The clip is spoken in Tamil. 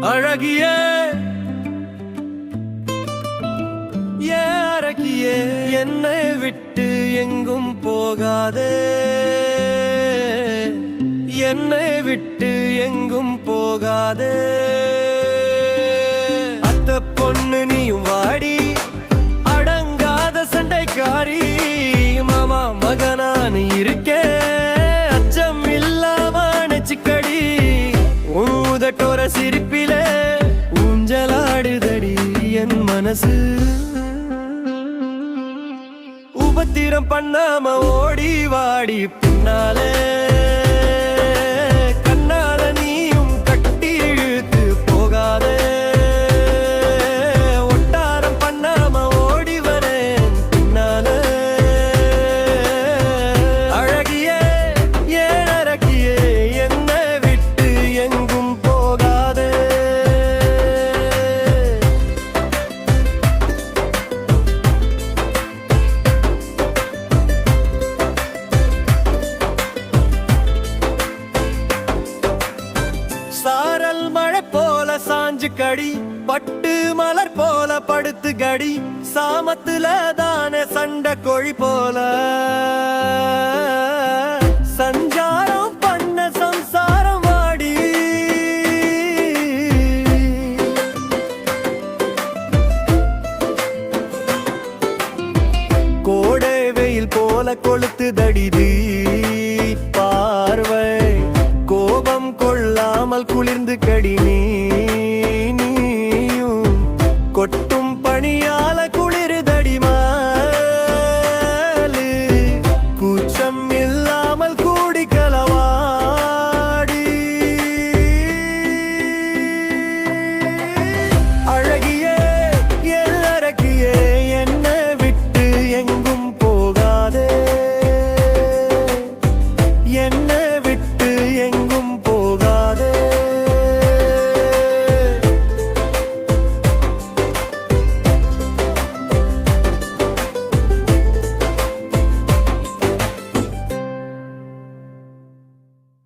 அழகிய ஏ அழகியே என்னை விட்டு எங்கும் போகாதே. என்னை விட்டு எங்கும் போகாதே. ஊதட்டோர சிரிப்பிலே ஊஞ்சலாடுதடி என் மனசு. உபத்திரம் பண்ணாம ஓடி வாடி பின்னாலே. கடி பட்டு மலர் போல படுத்து கடி சாமத்துல தானே சண்டை கொழி போல. சஞ்சாரம் பண்ண சம்சாரம் வாடி. கோடை வெயில் போல கொளுத்து தடிது. பார்வை கோபம் கொள்ளாமல் குளிர்ந்து கடி மணியால குளி